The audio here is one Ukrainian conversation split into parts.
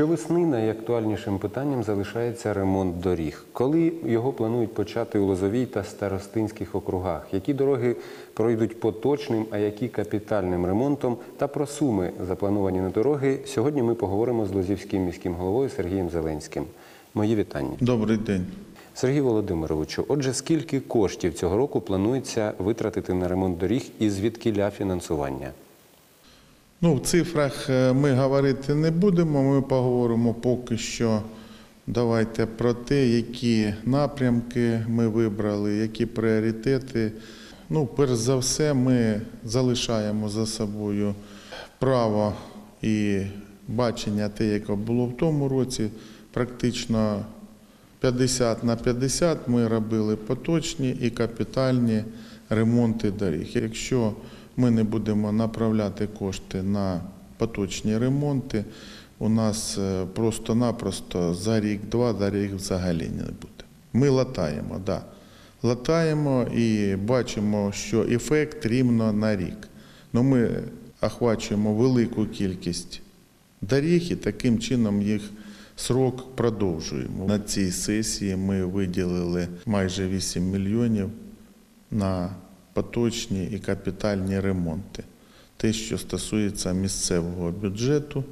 Щовесни найактуальнішим питанням залишається ремонт доріг. Коли його планують почати у Лозовій та Старостинських округах? Які дороги пройдуть поточним, а які капітальним ремонтом? Та про суми заплановані на дороги сьогодні ми поговоримо з Лозівським міським головою Сергієм Зеленським. Мої вітання. Добрий день. Сергій Володимировичу, отже, скільки коштів цього року планується витратити на ремонт доріг і звідкіля фінансування? Ну, в цифрах е, ми говорити не будемо. Ми поговоримо поки що. Давайте про те, які напрямки ми вибрали, які пріоритети. Ну, перш за все, ми залишаємо за собою право і бачення те, яке було в тому році, практично 50 на 50 ми робили поточні і капітальні ремонти доріг. Якщо ми не будемо направляти кошти на поточні ремонти, у нас е, просто-напросто за рік-два доріг взагалі не буде. Ми латаємо, да. латаємо і бачимо, що ефект рівно на рік. Ну, ми охвачуємо велику кількість доріг і таким чином їх срок продовжуємо. На цій сесії ми виділили майже 8 мільйонів на поточні і капітальні ремонти. Те, що стосується місцевого бюджету.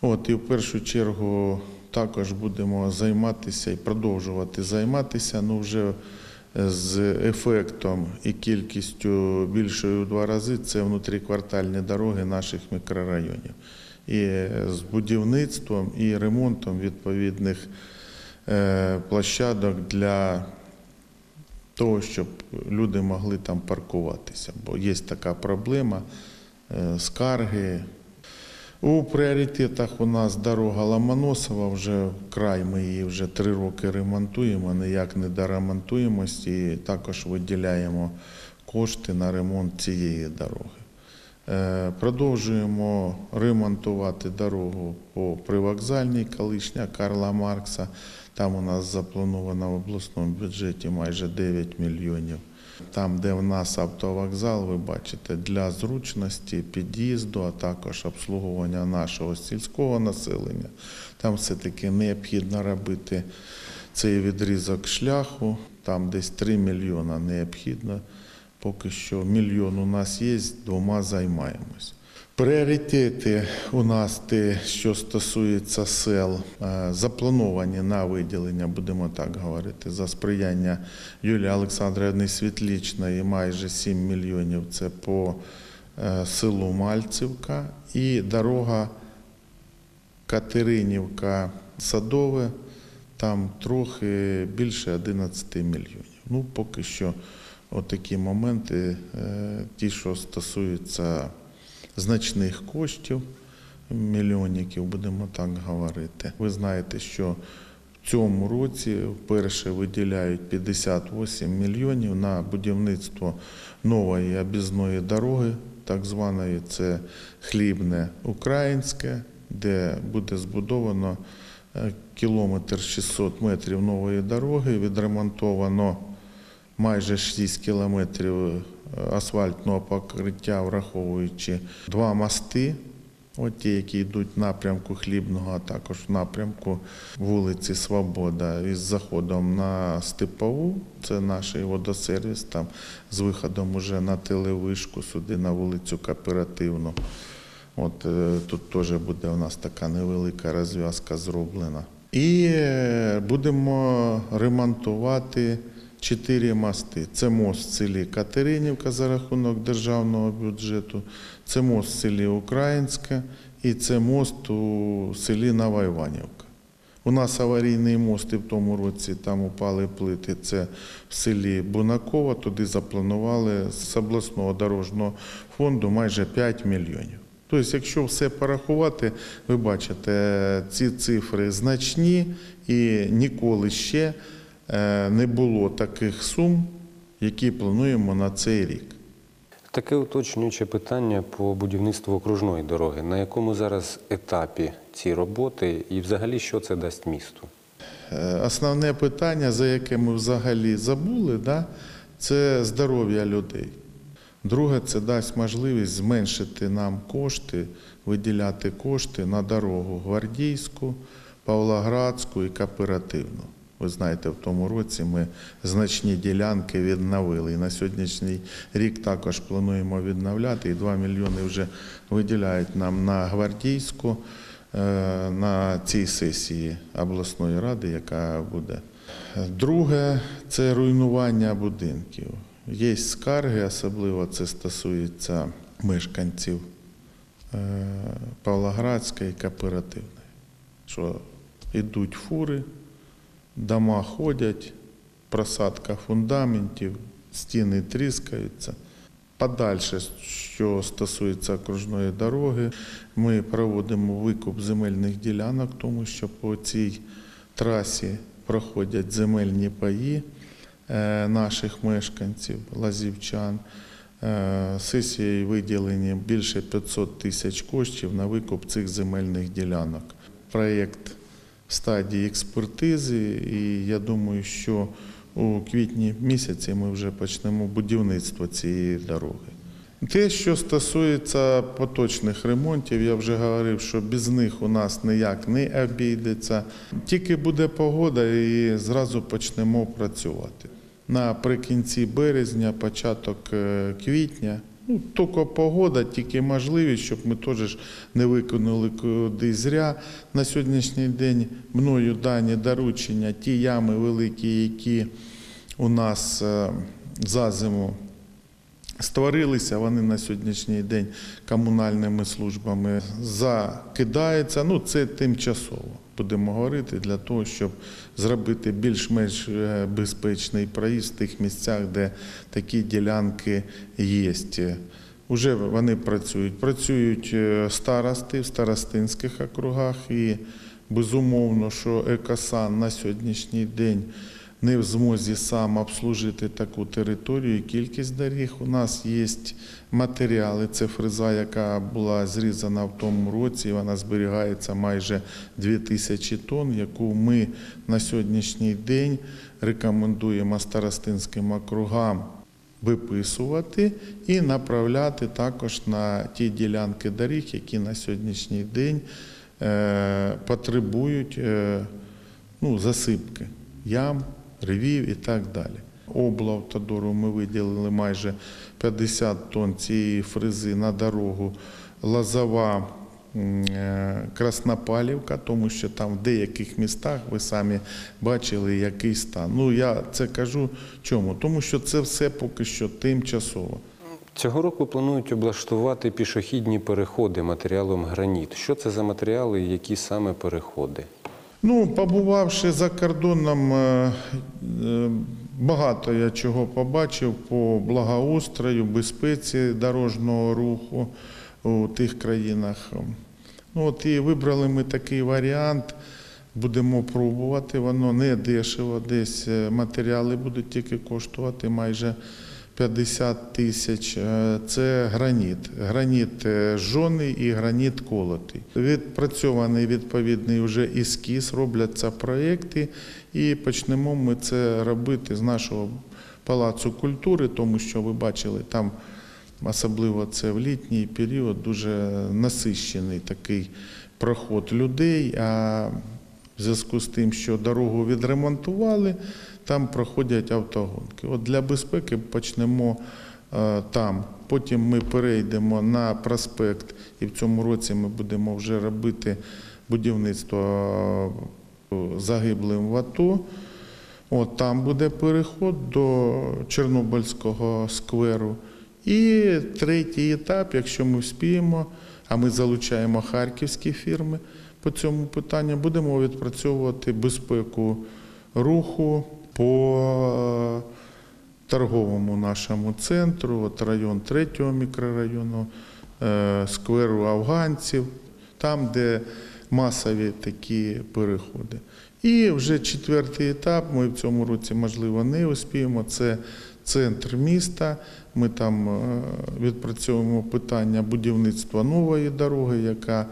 От, і в першу чергу також будемо займатися і продовжувати займатися ну, вже з ефектом і кількістю більшою в два рази це внутріквартальні дороги наших мікрорайонів. І з будівництвом і ремонтом відповідних е, площадок для того, щоб люди могли там паркуватися. Бо є така проблема, е, скарги. У пріоритетах у нас дорога Ломоносова, вже край ми її вже три роки ремонтуємо, ніяк не доремонтуємось і також виділяємо кошти на ремонт цієї дороги. Е, Продовжуємо ремонтувати дорогу по привокзальній колишня Карла Маркса. Там у нас заплановано в обласному бюджеті майже 9 мільйонів. Там, де в нас автовокзал, ви бачите, для зручності під'їзду, а також обслуговування нашого сільського населення. Там все-таки необхідно робити цей відрізок шляху. Там десь 3 мільйона необхідно. Поки що мільйон у нас є, двома займаємось. Пріоритети у нас те, що стосується сел, е, заплановані на виділення, будемо так говорити, за сприяння Юлії Олександрівни Світлічної майже 7 мільйонів. Це по е, селу Мальцівка і дорога Катеринівка Садове, там трохи більше 11 мільйонів. Ну, поки що отакі моменти, е, ті, що стосуються значних коштів, мільйонників, будемо так говорити. Ви знаєте, що в цьому році вперше виділяють 58 мільйонів на будівництво нової об'їзної дороги, так званої це хлібне українське, де буде збудовано е, кілометр 600 метрів нової дороги, відремонтовано майже 6 кілометрів асфальтного покриття, враховуючи два мости, от ті, які йдуть в напрямку Хлібного, а також в напрямку вулиці Свобода із заходом на Степову, це наш водосервіс, там з виходом уже на телевишку, сюди на вулицю Кооперативну. От е, тут теж буде у нас така невелика розв'язка зроблена. І е, будемо ремонтувати чотири мости. Це мост в селі Катеринівка за рахунок державного бюджету, це мост в селі Українське і це мост у селі Нова Іванівка. У нас аварійний мост і в тому році там упали плити. Це в селі Бунакова. Туди запланували з обласного дорожнього фонду майже 5 мільйонів. Тобто, якщо все порахувати, ви бачите, ці цифри значні і ніколи ще не було таких сум, які плануємо на цей рік. Таке уточнююче питання по будівництву окружної дороги. На якому зараз етапі ці роботи і взагалі що це дасть місту? Е, Основне питання, за яке ми взагалі забули, да, це здоров'я людей. Друге, це дасть можливість зменшити нам кошти, виділяти кошти на дорогу гвардійську, Павлоградську і кооперативну. Ви знаєте, в тому році ми значні ділянки відновили. І на сьогоднішній рік також плануємо відновляти. І 2 мільйони вже виділяють нам на гвардійську е, на цій сесії обласної ради, яка буде. Друге це руйнування будинків. Є скарги, особливо це стосується мешканців е, Павлоградської і кооперативної, що йдуть фури, дома ходять, просадка фундаментів, стіни тріскаються. Подальше, що стосується окружної дороги, ми проводимо викуп земельних ділянок, тому що по цій трасі проходять земельні паї е, наших мешканців, лазівчан. Е, Сесією виділені більше 500 тисяч коштів на викуп цих земельних ділянок. Проєкт стадії експертизи, і я думаю, що у квітні місяці ми вже почнемо будівництво цієї дороги. Те, що стосується поточних ремонтів, я вже говорив, що без них у нас ніяк не обійдеться. Тільки буде погода і зразу почнемо працювати. Наприкінці березня, початок е, квітня. Ну, тільки погода, тільки можливість, щоб ми теж не виконали куди зря. На сьогоднішній день мною дані доручення, ті ями великі, які у нас е, за зиму створилися, вони на сьогоднішній день комунальними службами закидаються. Ну, це тимчасово, будемо говорити, для того, щоб зробити більш-менш е, безпечний проїзд в тих місцях, де такі ділянки є. Уже вони працюють. Працюють е, старости в старостинських округах і безумовно, що Екосан на сьогоднішній день не в змозі сам обслужити таку територію і кількість доріг. У нас є матеріали. Це фреза, яка була зрізана в тому році. і Вона зберігається майже 2000 тонн, яку ми на сьогоднішній день рекомендуємо старостинським округам виписувати і направляти також на ті ділянки доріг, які на сьогоднішній день е, потребують е, ну, засипки ям, ревів і так далі. Облавтодору ми виділили майже 50 тонн цієї фрези на дорогу Лозова. м, е, Краснопалівка, тому що там в деяких містах ви самі бачили, який стан. Ну я це кажу чому? Тому що це все поки що тимчасово. Цього року планують облаштувати пішохідні переходи матеріалом граніт. Що це за матеріали і які саме переходи? Ну, побувавши за кордоном, е, е, багато я чого побачив по благоустрою, безпеці дорожнього руху у тих країнах. Ну, от і вибрали ми такий варіант. Будемо пробувати. Воно не дешево, десь е, матеріали будуть тільки коштувати майже 50 тисяч. Е, Це граніт. Граніт е, і граніт колотий. Відпрацьований відповідний вже ескіз, робляться проєкти, і почнемо ми це робити з нашого палацу культури, тому що ви бачили там. Особливо це в літній період дуже насищений такий проход людей. А в зв'язку з тим, що дорогу відремонтували, там проходять автогонки. От для безпеки почнемо е, там. Потім ми перейдемо на проспект, і в цьому році ми будемо вже робити будівництво е, загиблим в АТО. От там буде переход до Чорнобильського скверу. І третій етап, якщо ми вспіємо, а ми залучаємо харківські фірми по цьому питанню, будемо відпрацьовувати безпеку руху по е, торговому нашому центру, от район третього мікрорайону, е, скверу афганців, там, де масові такі переходи. І вже четвертий етап, ми в цьому році, можливо, не успіємо. Це центр міста. Ми там е, відпрацьовуємо питання будівництва нової дороги, яка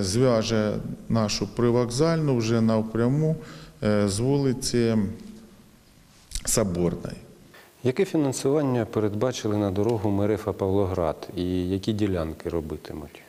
зв'яже нашу привокзальну вже напряму е, з вулиці Соборної. Яке фінансування передбачили на дорогу Мерефа Павлоград і які ділянки робитимуть?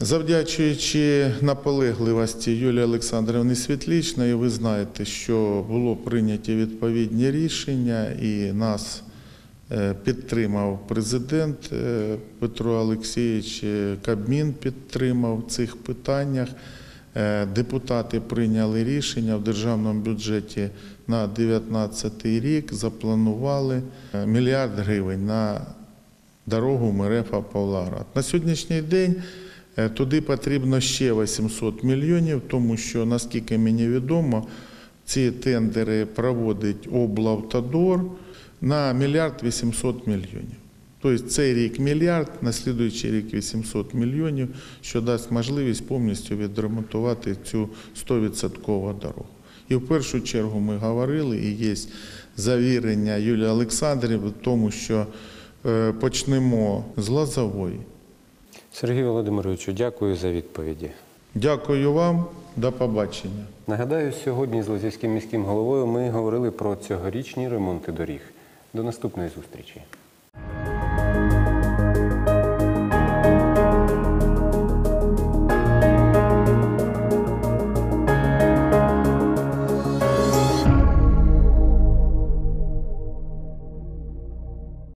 Завдячуючи наполегливості Юлії Олександрівни Світлічної, ви знаєте, що було прийняті відповідні рішення, і нас е, підтримав президент е, Петро Олексійович, е, Кабмін підтримав в цих питаннях. Е, Депутати прийняли рішення в державному бюджеті на 2019 рік, запланували е, мільярд гривень на дорогу Мерефа Павлоград. На сьогоднішній день е, туди потрібно ще 800 мільйонів, тому що, наскільки мені відомо, ці тендери проводить облавтодор на мільярд 800 мільйонів. Тобто цей рік мільярд, на слідуючий рік 800 мільйонів, що дасть можливість повністю відремонтувати цю 100% дорогу. І в першу чергу ми говорили, і є завірення Юлії Олександрівни в тому, що е, почнемо з Лозової. Сергій Володимировичу, дякую за відповіді. Дякую вам, до побачення. Нагадаю, сьогодні з Лозівським міським головою ми говорили про цьогорічні ремонти доріг. До наступної зустрічі.